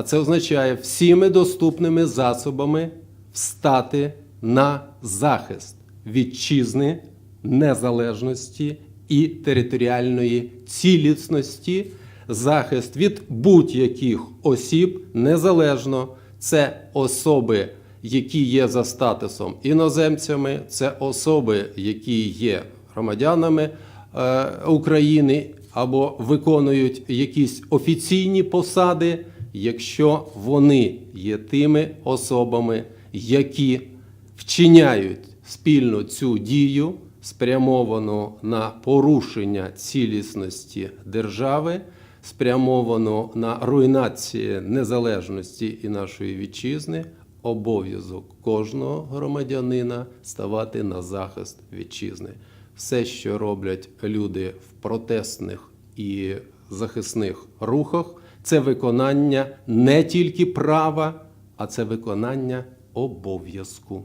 А це означає всіми доступними засобами встати на захист вітчизни, незалежності і територіальної цілісності, захист від будь-яких осіб незалежно. Це особи, які є за статусом іноземцями, це особи, які є громадянами е, України або виконують якісь офіційні посади, якщо вони є тими особами, які вчиняють спільно цю дію, спрямовану на порушення цілісності держави, спрямовану на руйнацію незалежності і нашої вітчизни, обов'язок кожного громадянина ставати на захист вітчизни. Все, що роблять люди в протестних і захисних рухах, це виконання не тільки права, а це виконання обов'язку.